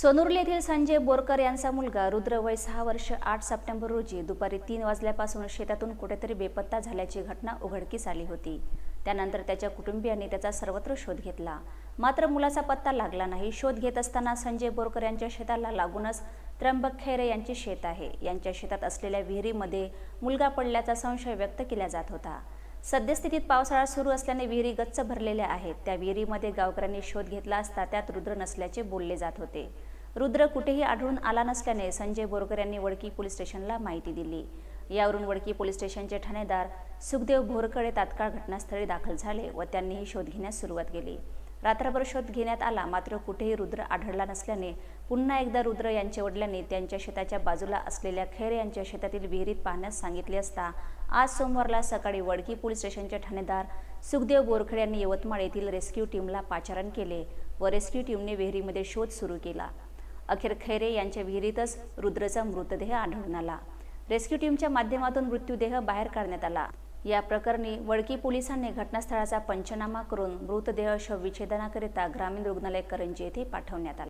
सोनुर्ली येथील संजय बोरकर यांचा मुलगा रुद्र वय सहा वर्ष आठ सप्टेंबर रोजी दुपारी तीन वाजल्यापासून शेतातून कुठेतरी बेपत्ता झाल्याची घटना उघडकीस आली होती. त्यानंतर त्याच्या कुटुंबियांनी त्याचा सर्वत्र शोध घेतला. मात्र मुलाचा पत्ता लागला नाही. शोध घेत असताना संजय बोरकर यांच्या शेताला लागूनच त्र्यंबक खैरे यांचे शेत आहे. यांच्या शेतात असलेल्या विहिरीमध्ये मुलगा पडल्याचा संशय व्यक्त केला जात होता. सद्यस्थितीत पावसाळा सुरू असल्याने विहिरी गच्च भरलेल्या आहेत. त्या विहिरीमध्ये गावकऱ्यांनी शोध घेतला असता त्यात रुद्र नसल्याचे बोलले जात होते. रुद्र कुठेही आढळून आला नसल्याने संजय बोरकर यांनी वडकी पोलीस स्टेशनला माहिती दिली. यावरून वडकी पोलीस स्टेशनचे ठाणेदार सुखदेव भोरकडे तात्काळ घटनास्थळी दाखल झाले व त्यांनीही शोध घेण्यास सुरुवात केली. रात्रभर शोध घेण्यात आला मात्र कुठेही रुद्र आढळला नसल्याने पुन्हा एकदा रुद्र यांच्या वडिलांनी त्यांच्या शेताच्या बाजूला असलेल्या खैरे यांच्या शेतातील विहिरीत पाहण्यास सांगितले असता आज सोमवारला सकाळी वडकी पोलीस स्टेशनचे ठाणेदार सुखदेव बोरखेड यांनी यवतमाळ येथील रेस्क्यू टीमला पाचारण केले व रेस्क्यू टीमने विहिरीमध्ये शोध सुरू केला. अखेर खैरे यांच्या विहिरीतच रुद्रचा मृतदेह आढळून आला. रेस्क्यू टीमच्या माध्यमातून मृत्यूदेह बाहेर काढण्यात आला. या प्रकरणी वडकी पोलिसांनी घटनास्थळाचा पंचनामा करून मृतदेह शवविच्छेदनाकरिता ग्रामीण रुग्णालय करंजी येथे पाठवण्यात आला.